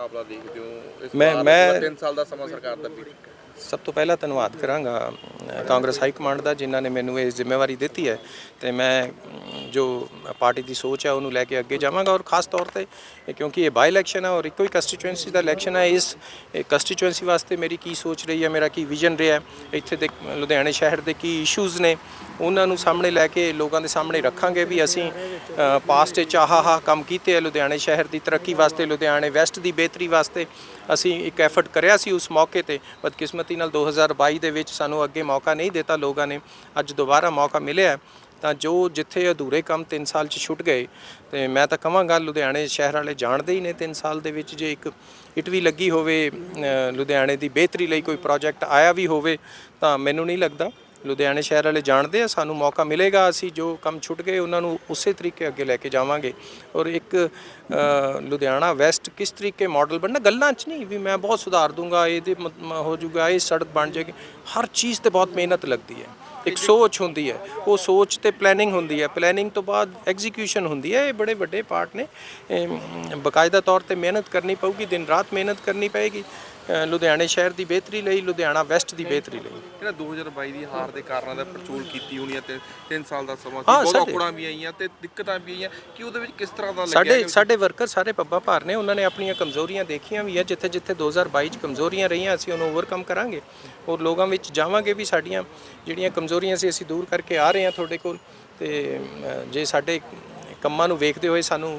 ਮੁਕਾਬਲਾ ਦੇਖਦੇ ਹੋ? ਇਸ ਮੈਂ- ਵਾਰ ਮੈਂ- 3 ਸਾਲ ਦਾ ਸਮਾਂ ਸਰਕਾਰ ਦਾ ਬੀਤ ਚੁੱਕਾ ਹੈ ਸਭ ਤੋਂ ਪਹਿਲਾਂ ਧੰਨਵਾਦ ਕਰਾਂਗਾ ਕਾਂਗਰਸ ਹਾਈ ਕਮਾਂਡ ਦਾ ਜਿਨ੍ਹਾਂ ਨੇ ਮੈਨੂੰ ਇਹ ਜ਼ਿੰਮੇਵਾਰੀ ਦਿੱਤੀ ਹੈ ਤੇ ਮੈਂ ਜੋ ਪਾਰਟੀ ਦੀ ਸੋਚ ਹੈ ਉਹਨੂੰ ਲੈ ਕੇ ਅੱਗੇ ਜਾਵਾਂਗਾ ਔਰ ਖਾਸ ਤੌਰ ਤੇ ਕਿਉਂਕਿ ਇਹ ਬਾਈ ਇਲੈਕਸ਼ਨ ਹੈ ਔਰ ਇੱਕੋ ਹੀ ਕੰਸਟੀਚੁਐਂਸੀ ਦਾ ਇਲੈਕਸ਼ਨ ਹੈ ਇਸ ਕੰਸਟੀਚੁਐਂਸੀ ਵਾਸਤੇ ਮੇਰੀ ਕੀ ਸੋਚ ਰਹੀ ਹੈ ਮੇਰਾ ਕੀ ਵਿਜ਼ਨ ਰਿਹਾ ਹੈ, ਇੱਥੇ ਦੇ ਲੁਧਿਆਣੇ ਸ਼ਹਿਰ ਦੇ ਕੀ ਇਸ਼ੂਜ਼ ਨੇ ਉਹਨਾਂ ਨੂੰ ਸਾਹਮਣੇ ਲੈ ਕੇ ਲੋਕਾਂ ਦੇ ਸਾਹਮਣੇ ਰੱਖਾਂਗੇ ਵੀ ਅਸੀਂ ਪਾਸਟ ਵਿੱਚ ਆਹ ਆਹ ਕੰਮ ਕੀਤੇ ਹੈ ਲੁਧਿਆਣੇ ਸ਼ਹਿਰ ਦੀ ਤਰੱਕੀ ਵਾਸਤੇ ਲੁਧਿਆਣੇ ਵੈਸਟ ਦੀ ਬਿਹਤਰੀ ਵਾਸਤੇ ਅਸੀਂ ਇੱਕ ਐਫਰਟ ਕਰਿਆ ਸੀ ਉਸ ਮੌਕੇ ਤੇ ਬਦਕਿਸਮਤ ਨਾਲ 2022 ਦੇ ਵਿੱਚ ਸਾਨੂੰ ਅੱਗੇ ਮੌਕਾ ਨਹੀਂ ਦਿੱਤਾ ਲੋਕਾਂ ਨੇ, ਅੱਜ ਦੁਬਾਰਾ ਮੌਕਾ ਮਿਲਿਆ ਤਾਂ ਜੋ ਜਿੱਥੇ ਅਧੂਰੇ ਕੰਮ 3 ਸਾਲ ਚ ਛੁੱਟ ਗਏ, ਤੇ ਮੈਂ ਤਾਂ ਕਹਾਂਗਾ ਲੁਧਿਆਣੇ ਸ਼ਹਿਰ ਵਾਲੇ ਜਾਣਦੇ ਹੀ ਨੇ 3 ਸਾਲ ਦੇ ਵਿੱਚ ਜੇ ਇੱਕ ਇਟ ਵੀ ਲੱਗੀ ਹੋਵੇ ਲੁਧਿਆਣੇ ਦੀ ਬਿਹਤਰੀ ਲਈ ਕੋਈ ਪ੍ਰੋਜੈਕਟ ਆਇਆ ਵੀ ਹੋਵੇ, ਤਾਂ ਮੈਨੂੰ ਨਹੀਂ ਲੱਗਦਾ। ਲੁਧਿਆਣੇ ਸ਼ਹਿਰ ਵਾਲੇ ਜਾਣਦੇ ਆ, ਸਾਨੂੰ ਮੌਕਾ ਮਿਲੇਗਾ, ਅਸੀਂ ਜੋ ਕੰਮ ਛੁੱਟ ਗਏ, ਉਹਨਾਂ ਨੂੰ ਉਸੇ ਤਰੀਕੇ ਅੱਗੇ ਲੈ ਕੇ ਜਾਵਾਂਗੇ। ਔਰ ਇੱਕ ਲੁਧਿਆਣਾ ਵੈਸਟ ਕਿਸ ਤਰੀਕੇ ਮਾਡਲ ਬਣਨਾ, ਗੱਲਾਂ 'ਚ ਨਹੀਂ ਵੀ ਮੈਂ ਬਹੁਤ ਸੁਧਾਰ ਦੂੰਗਾ, ਇਹਦੇ ਮ- ਹੋ ਜਾਊਗਾ ਇਹ ਸੜਕ ਬਣ ਜਾਏਗੀ। ਹਰ ਚੀਜ਼ ਤੇ ਬਹੁਤ ਮਿਹਨਤ ਲੱਗਦੀ ਹੈ। ਇੱਕ ਸੋਚ ਹੁੰਦੀ ਹੈ ਉਹ ਸੋਚ ਤੇ ਪਲੈਨਿੰਗ ਹੁੰਦੀ ਹੈ। ਪਲੈਨਿੰਗ ਤੋਂ ਬਾਅਦ ਐਗਜ਼ੀਕਿਊਸ਼ਨ ਹੁੰਦੀ ਹੈ। ਇਹ ਬੜੇ ਵੱਡੇ ਪਾਰਟ ਨੇ। ਬਕਾਇਦਾ ਤੌਰ ਤੇ ਮਿਹਨਤ ਕਰਨੀ ਪਊਗੀ ਦਿਨ ਰਾਤ ਮਿਹਨਤ ਕਰਨੀ ਪਏਗੀ। ਲੁਧਿਆਣੇ ਸ਼ਹਿਰ ਦੀ ਬਿਹਤਰੀ ਲਈ ਲੁਧਿਆਣਾ ਵੈਸਟ ਦੀ ਬਿਹਤਰੀ ਲਈ। ਜਿਹੜਾ 2022 ਦੀ ਹਾਰ ਦੇ ਕਾਰਨਾਂ ਦਾ ਪਰਚੂਲ ਕੀਤੀ ਹੋਣੀ ਹੈ ਤੇ 3 ਸਾਲ ਦਾ ਸਮਾਂ ਸੀ ਬਹੁਤ ਔਕੜਾਂ ਵੀ ਆਈਆਂ ਤੇ ਦਿੱਕਤਾਂ ਵੀ ਆਈਆਂ। ਕਿ ਉਹਦੇ ਵਿੱਚ ਕਿਸ ਤਰ੍ਹਾਂ ਦਾ ਲੱਗਿਆ ਸਾਡੇ ਸਾਡੇ ਵਰਕਰ ਸਾਰੇ ਪੱਬਾ ਭਾਰ ਨੇ ਉਹਨਾਂ ਨੇ ਆਪਣੀਆਂ ਕਮਜ਼ੋਰੀਆਂ ਦੇਖੀਆਂ ਵੀ ਹੈ। ਜਿੱਥੇ ਜਿੱਥੇ 2022 ਚ ਕਮਜ਼ੋਰੀਆਂ ਰਹੀਆਂ ਅਸੀਂ ਉਹਨੂੰ ਓਵਰਕਮ ਕਰਾਂਗੇ। ਔਰ ਲੋਕਾਂ ਵਿੱਚ ਜਾਵਾਂਗੇ ਵੀ ਸਾਡੀਆਂ ਜਿਹੜੀਆਂ ਕਮਜ਼ੋਰੀਆਂ ਸੀ, ਅਸੀਂ ਦੂਰ ਕਰਕੇ ਆ ਰਹੇ ਹਾਂ ਤੁਹਾਡੇ ਕੋਲ ਤੇ ਜੇ ਸਾਡੇ ਕੰਮਾਂ ਨੂੰ ਵੇਖਦੇ ਹੋਏ ਸਾਨੂੰ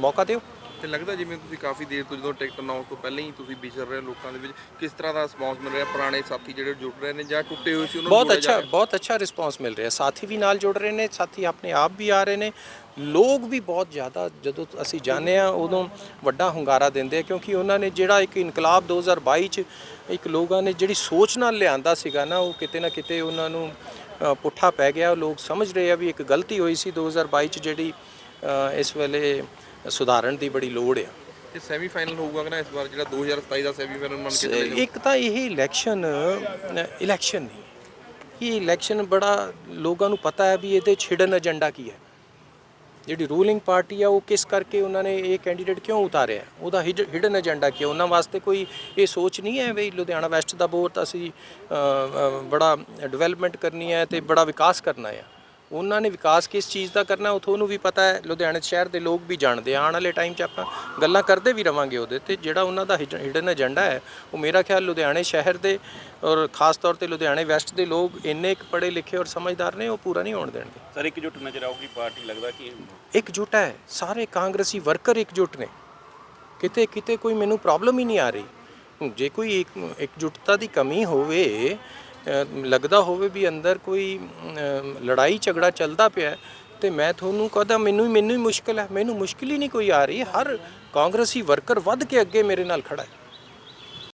ਮੌਕਾ ਦਿਓ। ਤੇ ਲੱਗਦਾ ਜਿਵੇਂ ਤੁਸੀਂ ਕਾਫੀ ਦੇਰ ਤੋਂ ਜਦੋਂ ਟਿਕਟ ਅਨਾਉਂਸ ਤੋਂ ਪਹਿਲਾਂ ਹੀ ਤੁਸੀਂ ਵਿਚਰ ਰਹੇ ਹੋ ਲੋਕਾਂ ਦੇ ਵਿੱਚ ਕਿਸ ਤਰ੍ਹਾਂ ਦਾ ਰਿਸਪੌਂਸ ਮਿਲ ਰਿਹਾ? ਪੁਰਾਣੇ ਸਾਥੀ ਜਿਹੜੇ ਜੁੜ ਰਹੇ ਨੇ ਜਾਂ ਟੁੱਟੇ ਹੋਏ ਸੀ ਉਹਨਾਂ ਨੂੰ ਬਹੁਤ ਅੱਛਾ? ਬਹੁਤ ਅੱਛਾ ਰਿਸਪਾਂਸ ਮਿਲ ਰਿਹਾ। ਸਾਥੀ ਵੀ ਨਾਲ ਜੁੜ ਰਹੇ ਨੇ ਸਾਥੀ ਆਪਣੇ ਆਪ ਵੀ ਆ ਰਹੇ ਨੇ। ਲੋਕ ਵੀ ਬਹੁਤ ਜ਼ਿਆਦਾ ਜਦੋਂ ਅਸੀਂ ਜਾਂਦੇ ਆ ਉਦੋਂ ਵੱਡਾ ਹੁੰਗਾਰਾ ਦਿੰਦੇ ਆ ਕਿਉਂਕਿ ਉਹਨਾਂ ਨੇ ਜਿਹੜਾ ਇੱਕ ਇਨਕਲਾਬ 2022 ਚ ਇੱਕ ਲੋਕਾਂ ਨੇ ਜਿਹੜੀ ਸੋਚ ਨਾਲ ਲਿਆਂਦਾ ਸੀਗਾ ਨਾ ਉਹ ਕਿਤੇ ਨਾ ਕਿਤੇ ਉਹਨਾਂ ਨੂੰ ਪੁੱਠਾ ਪੈ ਗਿਆ। ਲੋਕ ਸਮਝ ਰਹੇ ਆ ਵੀ ਇੱਕ ਗਲਤੀ ਹੋਈ ਸੀ 2022 ਚ ਜਿਹੜੀ ਇਸ ਵੇਲੇ ਸੁਧਾਰਨ ਦੀ ਬੜੀ ਲੋੜ ਆ। ਤੇ ਸੈਮੀਫਾਈਨਲ ਹੋਊਗਾ ਕਿ ਨਾ ਇਸ ਵਾਰ ਜਿਹੜਾ 2027 ਦਾ ਸੈਮੀਫਾਈਨਲ ਮੰਨ ਕੇ ਚੱਲੇ ਇੱਕ ਤਾਂ ਇਹ ਇਲੈਕਸ਼ਨ ਇਲੈਕਸ਼ਨ ਨਹੀਂ। ਇਹ ਇਲੈਕਸ਼ਨ ਬੜਾ ਲੋਕਾਂ ਨੂੰ ਪਤਾ ਹੈ ਵੀ ਇਹਦੇ ਹਿਡਨ ਏਜੰਡਾ ਕੀ ਹੈ। ਜਿਹੜੀ ਰੂਲਿੰਗ ਪਾਰਟੀ ਆ ਉਹ ਕਿਸ ਕਰਕੇ ਉਹਨਾਂ ਨੇ ਇਹ ਕੈਂਡੀਡੇਟ ਕਿਉਂ ਉਤਾਰਿਆ ਉਹਦਾ ਹਿਡਨ ਏਜੰਡਾ ਕੀ ਉਹਨਾਂ ਵਾਸਤੇ ਕੋਈ ਇਹ ਸੋਚ ਨਹੀਂ ਹੈ ਵੀ ਲੁਧਿਆਣਾ ਵੈਸਟ ਦਾ ਬਹੁਤ ਅਸੀਂ ਬੜਾ ਡਿਵੈਲਪਮੈਂਟ ਕਰਨੀ ਹੈ ਤੇ ਬੜਾ ਵਿਕਾਸ ਕਰਨਾ ਹੈ। ਉਹਨਾਂ ਨੇ ਵਿਕਾਸ ਕਿਸ ਚੀਜ਼ ਦਾ ਕਰਨਾ ਉਹ ਤੁਹਾਨੂੰ ਵੀ ਪਤਾ ਹੈ। ਲੁਧਿਆਣਾ ਸ਼ਹਿਰ ਦੇ ਲੋਕ ਵੀ ਜਾਣਦੇ ਆ। ਆਉਣ ਵਾਲੇ ਟਾਈਮ 'ਚ ਆਪਾਂ ਗੱਲਾਂ ਕਰਦੇ ਵੀ ਰਵਾਂਗੇ ਉਹਦੇ ਤੇ। ਜਿਹੜਾ ਉਹਨਾਂ ਦਾ ਹਿਡਨ ਏਜੰਡਾ ਹੈ ਉਹ ਮੇਰਾ ਖਿਆਲ ਲੁਧਿਆਣੇ ਸ਼ਹਿਰ ਦੇ ਔਰ ਖਾਸ ਤੌਰ ਤੇ ਲੁਧਿਆਣੇ ਵੈਸਟ ਦੇ ਲੋਕ ਇੰਨੇ ਕੁ ਪੜ੍ਹੇ ਲਿਖੇ ਔਰ ਸਮਝਦਾਰ ਨੇ ਉਹ ਪੂਰਾ ਨਹੀਂ ਹੋਣ ਦੇਣਗੇ। ਸਰ ਇਕਜੁੱਟ ਨਜ਼ਰ ਆਉਗੀ ਪਾਰਟੀ ਲੱਗਦਾ ਕਿ ਇਕਜੁੱਟ ਹੈ। ਸਾਰੇ ਕਾਂਗਰਸੀ ਵਰਕਰ ਇਕਜੁੱਟ ਨੇ। ਕਿਤੇ ਕਿਤੇ ਕੋਈ ਮੈਨੂੰ ਪ੍ਰੋਬਲਮ ਹੀ ਨਹੀਂ ਆ ਰਹੀ। ਜੇ ਕੋਈ ਇੱਕ ਇਕਜੁੱਟਤਾ ਦੀ ਕਮੀ ਹੋਵੇ ਲੱਗਦਾ ਹੋਵੇ ਵੀ ਅੰਦਰ ਕੋਈ ਲੜਾਈ ਝਗੜਾ ਚੱਲਦਾ ਪਿਆ ਹੈ, ਤੇ ਮੈਂ ਤੁਹਾਨੂੰ ਕਹਦਾ ਮੈਨੂੰ ਮੈਨੂੰ ਹੀ ਮੁਸ਼ਕਲ ਹੈ ਮੈਨੂੰ ਮੁਸ਼ਕਲ ਹੀ ਨਹੀਂ ਕੋਈ ਆ ਰਹੀ। ਹਰ ਕਾਂਗਰਸੀ ਵਰਕਰ ਵੱਧ ਕੇ ਅੱਗੇ ਮੇਰੇ ਨਾਲ ਖੜਾ ਹੈ।